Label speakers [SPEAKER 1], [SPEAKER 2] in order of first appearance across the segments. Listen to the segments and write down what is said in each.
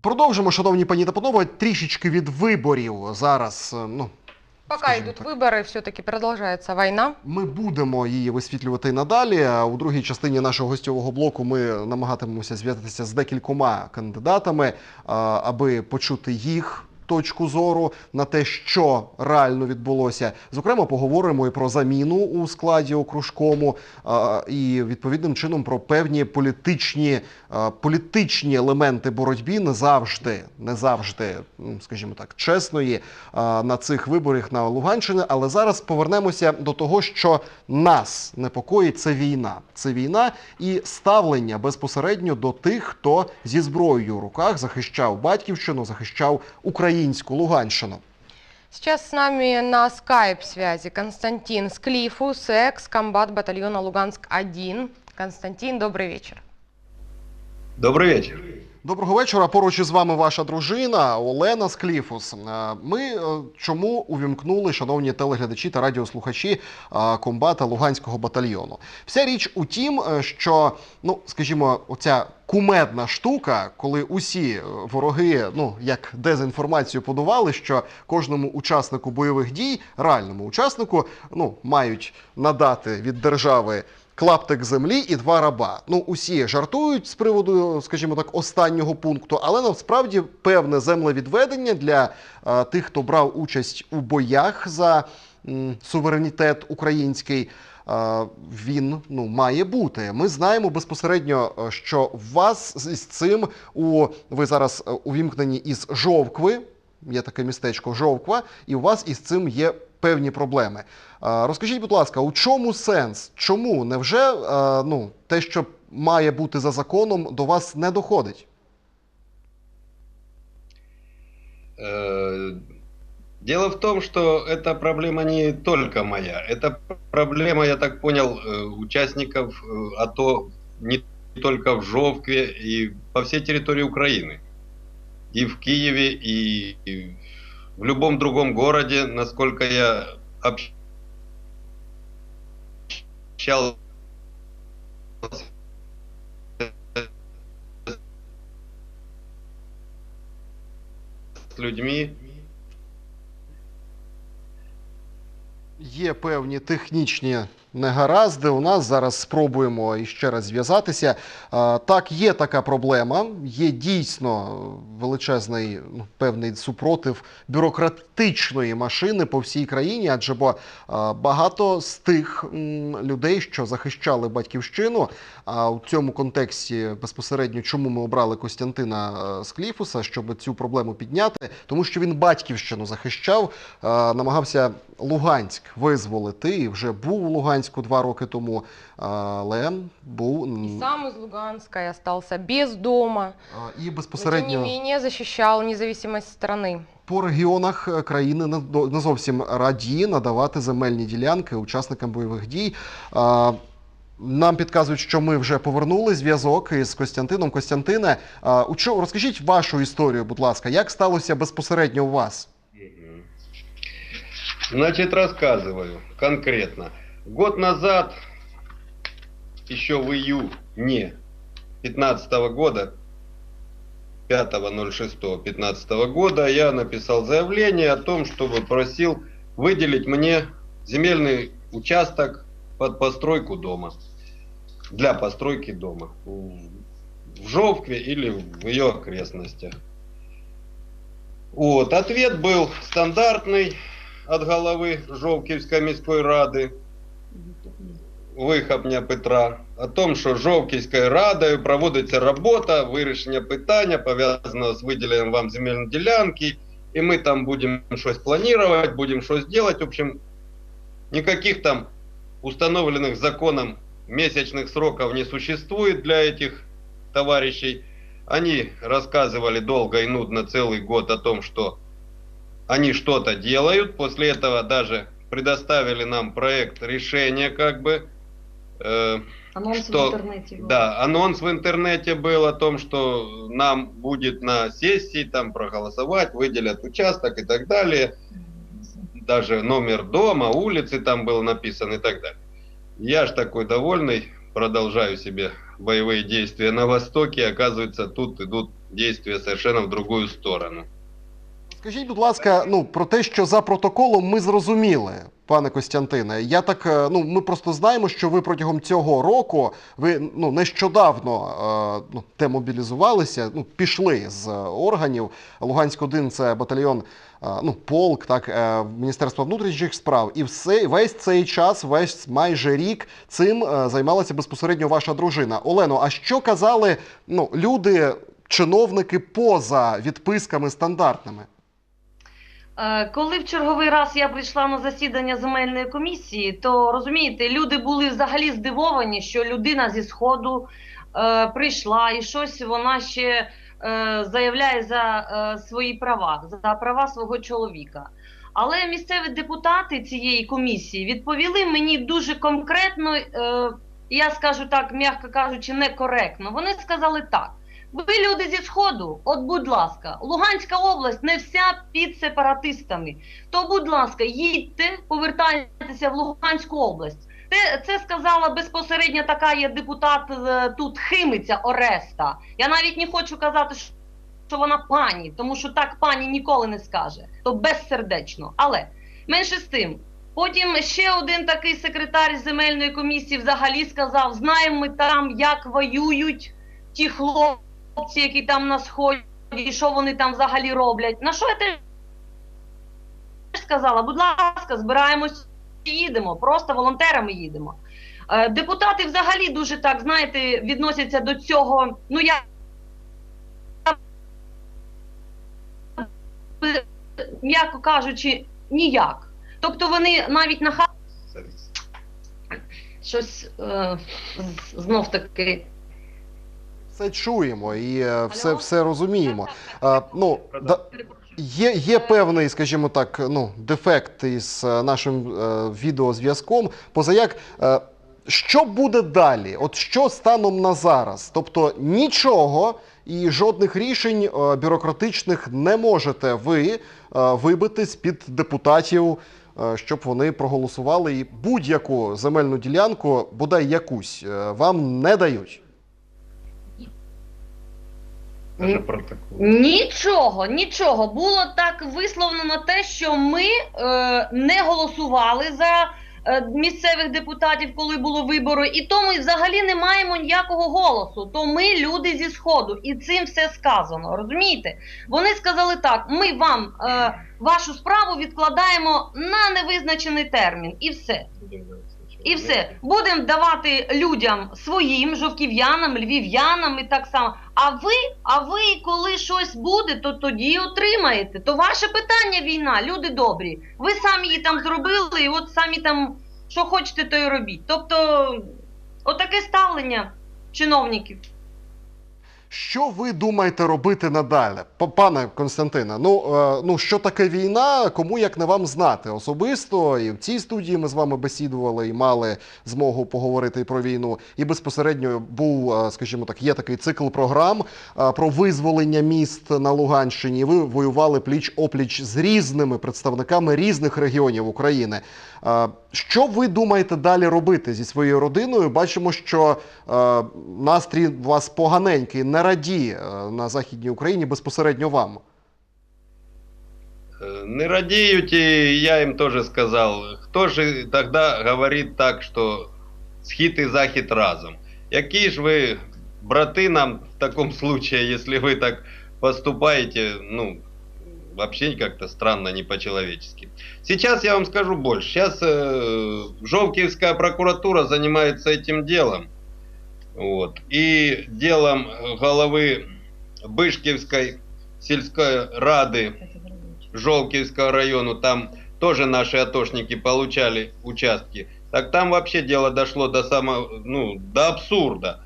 [SPEAKER 1] Продовжимо, шановні пані та панове, трішечки від виборів зараз. е, Ну
[SPEAKER 2] Пока йдуть
[SPEAKER 1] так.
[SPEAKER 2] вибори, все-таки продовжується війна.
[SPEAKER 1] ми будемо її висвітлювати надалі. У другій частині нашого гостьового блоку ми намагатимемося зв'язатися з декількома кандидатами, аби почути їх. Точку зору на те, що реально відбулося. Зокрема, поговоримо і про заміну у складі окружкому, і відповідним чином про певні політичні, політичні елементи боротьби не завжди, не завжди, скажімо так, чесної на цих виборах на Луганщині. Але зараз повернемося до того, що нас непокоїть це війна. Це війна і ставлення безпосередньо до тих, хто зі зброєю в руках захищав батьківщину, захищав українську Луганщину.
[SPEAKER 2] Сейчас с нами на скайп-связи Константин Склифус, экс-комбат батальона Луганск-1. Константин, добрый вечер.
[SPEAKER 3] Добрый вечер.
[SPEAKER 1] Доброго вечора. Поруч із вами ваша дружина Олена Скліфус. Е, Ми е, чому увімкнули, шановні телеглядачі та радіослухачі, е, комбата Луганського батальйону? Вся річ у тім, що, ну скажімо, оця кумедна штука, коли усі вороги, ну як дезінформацію подавали, що кожному учаснику бойових дій, реальному учаснику, ну мають надати від держави клаптик землі і два раба. Ну, усі жартують з приводу, скажімо так, останнього пункту, але насправді певне землевідведення для е, тих, хто брав участь у боях за м, суверенітет український. е, Він ну має бути. Ми знаємо безпосередньо, е, що вас з з цим у ви зараз увімкнені із жовкви. Є таке містечко Жовква, і у вас із цим є певні проблеми. А, Розкажіть, будь ласка, у чому сенс? Чому? Невже е, ну, те, що має бути за законом, до вас не доходить?
[SPEAKER 3] Э, Дело в том, что эта проблема не только моя. Это проблема, я так понял, э, участников э, АТО не только в Жовкве и по всей территории Украины. И в Киеве, и и в любом другом городе, насколько я общался с людьми,
[SPEAKER 1] Є певні технічні негаразди. У нас зараз спробуємо іще раз зв'язатися. Так, є така проблема. Є дійсно величезний ну, певний супротив бюрократичної машини по всій країні, адже бо багато з тих людей, що захищали батьківщину, а у цьому контексті безпосередньо чому ми обрали Костянтина е, Скліфуса, щоб цю проблему підняти, тому що він батьківщину захищав, е, намагався Луганськ визволити і вже був у Луганську два роки тому, але був м,
[SPEAKER 2] сам из Луганска и остался без дома.
[SPEAKER 1] е, і
[SPEAKER 2] тем не
[SPEAKER 1] безпосередньо
[SPEAKER 2] менее, защищал независимость
[SPEAKER 1] по регіонах е, країни не зовсім раді надавати земельні ділянки учасникам бойових дій. Нам підказують, що ми вже повернули зв'язок із Костянтином. Костянтине, розкажіть вашу історію, будь ласка, як сталося безпосередньо у вас?
[SPEAKER 3] Значит, рассказываю конкретно. Год назад, еще в июне 15 года, 5.06.15 года, я написал заявление о том, чтобы просил выделить мне земельный участок под постройку дома. Для постройки дома. В Жовкве или в ее окрестностях. Вот, ответ был стандартный от головы Жовківської міської ради Вихопня Петра о том, що Жовківською радою проводиться робота вирішення питання, пов'язаного з виділенням вам земельної ділянки, і ми там будемо щось планувати, будемо щось робити. В общем, никаких там установленных законом месячных сроков не существует для этих товарищей. Они рассказывали долго и нудно целый год о том, что они что-то делают. После этого даже предоставили нам проект решения, как бы. э,
[SPEAKER 4] Анонс
[SPEAKER 3] Что-
[SPEAKER 4] в интернете. был.
[SPEAKER 3] да, анонс в интернете был о том, что нам будет на сессии там проголосовать, выделят участок и так далее. Даже номер дома, улицы там было написано и так далее. Я ж такой довольный, продолжаю себе боевые действия на Востоке. Оказывается, тут идут действия совершенно в другую сторону.
[SPEAKER 1] Скажіть, будь ласка, ну про те, що за протоколом ми зрозуміли, пане Костянтине. Я так, е, ну ми просто знаємо, що ви протягом цього року ви ну нещодавно е, ну, демобілізувалися, ну пішли з органів. Луганськ 1 це батальйон, е, ну полк, так Міністерства внутрішніх справ, і все весь цей час, весь майже рік цим займалася безпосередньо ваша дружина. Олено, а що казали ну люди, чиновники поза відписками стандартними?
[SPEAKER 4] Е, Коли в черговий раз я прийшла на засідання земельної комісії, то розумієте, люди були взагалі здивовані, що людина зі сходу е, прийшла і щось вона ще е, заявляє за е, свої права, за права свого чоловіка. Але місцеві депутати цієї комісії відповіли мені дуже конкретно, е, я скажу так, м'яко кажучи, некоректно. Вони сказали так. Ви люди зі сходу, от будь ласка, Луганська область не вся під сепаратистами. То, будь ласка, їдьте, повертайтеся в Луганську область. Це, це сказала безпосередньо така є депутат е, тут Химиця Ореста. Я навіть не хочу казати, що- вона пані, тому що так пані ніколи не скаже. То безсердечно. Але менше з тим. Потім ще один такий секретар земельної комісії взагалі сказав: знаємо ми там, як воюють ті хлопці, які там на сході, і що вони там взагалі роблять. На що я теж сказала? Будь ласка, збираємось і їдемо, просто волонтерами їдемо. Е, Депутати взагалі дуже так, знаєте, відносяться до цього. Ну я м'яко кажучи, ніяк. Тобто вони навіть на ха- щось е, знов таки
[SPEAKER 1] Все чуємо і е, все, все розуміємо. А, ну, да, є, є певний, скажімо так, ну, дефект із е, нашим е, відеозв'язком. Позаяк, е, що буде далі? От що станом на зараз? Тобто нічого і жодних рішень е, бюрократичних не можете ви е, вибити з-під депутатів, е, щоб вони проголосували і будь-яку земельну ділянку, бодай якусь, е, вам не дають.
[SPEAKER 3] Даже
[SPEAKER 4] М.
[SPEAKER 3] протокол.
[SPEAKER 4] Нічого, нічого. Було так висловлено те, що ми е, не голосували за е, місцевих депутатів, коли було вибори, і то ми взагалі не маємо ніякого голосу. То ми люди зі сходу, і цим все сказано. Розумієте? Вони сказали так: ми вам е, вашу справу відкладаємо на невизначений термін, і все. І все, будемо давати людям своїм жовків'янам, львів'янам і так само. А ви, а ви, коли щось буде, то тоді отримаєте. То ваше питання війна, люди добрі. Ви самі її там зробили, і от самі там що хочете, то й робіть. Тобто, отаке ставлення чиновників.
[SPEAKER 1] Що ви думаєте робити надалі? Пане Константине, ну, е, ну що таке війна, кому як не вам знати особисто. І в цій студії ми з вами бесідували і мали змогу поговорити про війну. І безпосередньо був, е, скажімо так, є такий цикл програм е, про визволення міст на Луганщині. Ви воювали пліч опліч з різними представниками різних регіонів України. Е, Що ви думаєте далі робити зі своєю родиною? Бачимо, що е, настрій у вас поганенький, не радіє е, на Західній Україні безпосередньо вам.
[SPEAKER 3] Э, Не радеют, и я им тоже сказал, кто же тогда говорит так, что схит и захит разом? Какие же вы браты нам в таком случае, если вы так поступаете, ну, вообще как-то странно, не по-человечески. Сейчас я вам скажу больше. Сейчас э, Жовкиевская прокуратура занимается этим делом. Вот. И делом головы Бышкивской сельской рады Жолкивского району, там тоже наши атошники получали участки. Так там вообще дело дошло до самого, ну, до абсурда.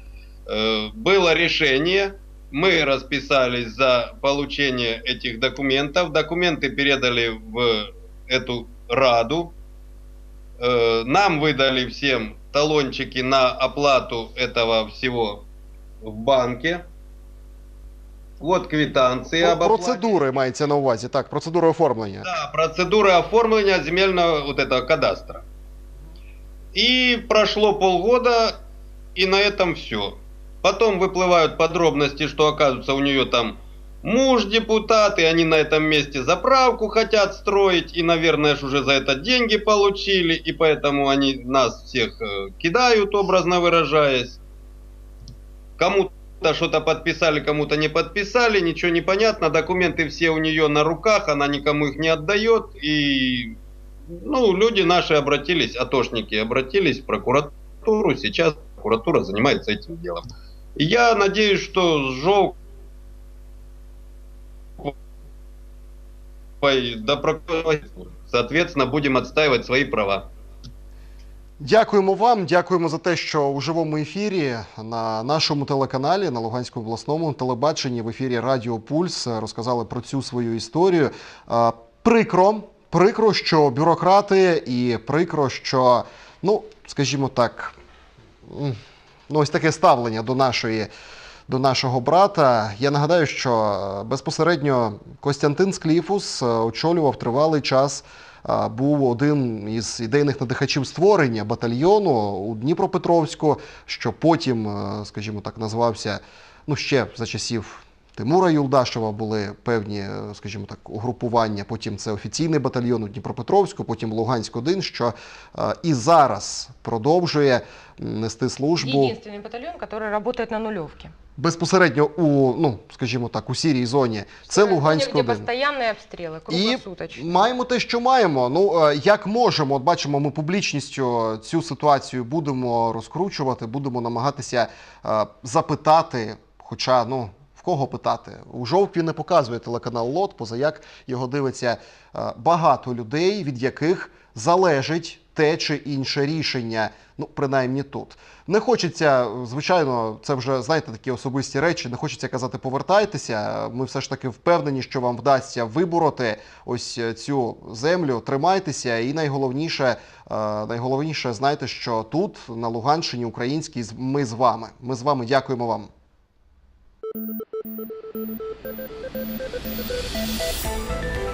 [SPEAKER 3] Э, было решение, мы расписались за получение этих документов, документы передали в эту раду, Э, нам выдали всем талончики на оплату этого всего в банке. Вот квитанции об
[SPEAKER 1] Про-
[SPEAKER 3] оплате.
[SPEAKER 1] Процедури мається на увазі, так, процедури оформлення.
[SPEAKER 3] Да, процедура оформления земельного вот этого кадастра. И прошло полгода, и на этом все. Потом выплывают подробности, что оказывается у нее там муж депутат, и они на этом месте заправку хотят строить, и, наверное, уже за это деньги получили, и поэтому они нас всех э, кидают, образно выражаясь. Кому-то что-то подписали, кому-то не подписали, ничего не понятно, документы все у нее на руках, она никому их не отдает, и ну, люди наши обратились, атошники обратились в прокуратуру, сейчас прокуратура занимается этим делом. Я надеюсь, что с Жовкой до прокуратуры, соответственно, будем отстаивать свои права.
[SPEAKER 1] Дякуємо вам, дякуємо за те, що у живому ефірі на нашому телеканалі на Луганському обласному телебаченні в ефірі Радіо Пульс розказали про цю свою історію. Прикро, прикро, що бюрократи, і прикро, що, ну, скажімо так, ну, ось таке ставлення до нашої. До нашого брата. Я нагадаю, що е, безпосередньо Костянтин Скліфус е, очолював тривалий час був один із ідейних надихачів створення батальйону у Дніпропетровську, що потім, е, скажімо так, назвався ну ще за часів. Тимура Юлдашева були певні, е, скажімо так, угрупування. Потім це офіційний батальйон у Дніпропетровську, потім Луганськ 1 що е, і зараз продовжує м, нести службу
[SPEAKER 2] Единственный батальон, который работает на нулевке.
[SPEAKER 1] безпосередньо у, ну скажімо так, у сірій зоні. Це
[SPEAKER 2] Зоне,
[SPEAKER 1] Луганськ
[SPEAKER 2] Где
[SPEAKER 1] 1
[SPEAKER 2] постоянные обстрелы,
[SPEAKER 1] І
[SPEAKER 2] круглосуточно.
[SPEAKER 1] маємо те, що маємо. Ну е, як можемо, от бачимо, ми публічністю цю ситуацію будемо розкручувати, будемо намагатися е, запитати. Хоча, ну в кого питати? У жовтві не показує телеканал Лот, поза як його дивиться е, багато людей, від яких залежить те чи інше рішення. Ну, принаймні тут. Не хочеться, звичайно, це вже знаєте такі особисті речі. Не хочеться казати повертайтеся. Ми все ж таки впевнені, що вам вдасться вибороти ось е, цю землю. Тримайтеся, і найголовніше, е, найголовніше, знайте, що тут на Луганщині українській ми з вами. Ми з вами дякуємо вам. Thank you.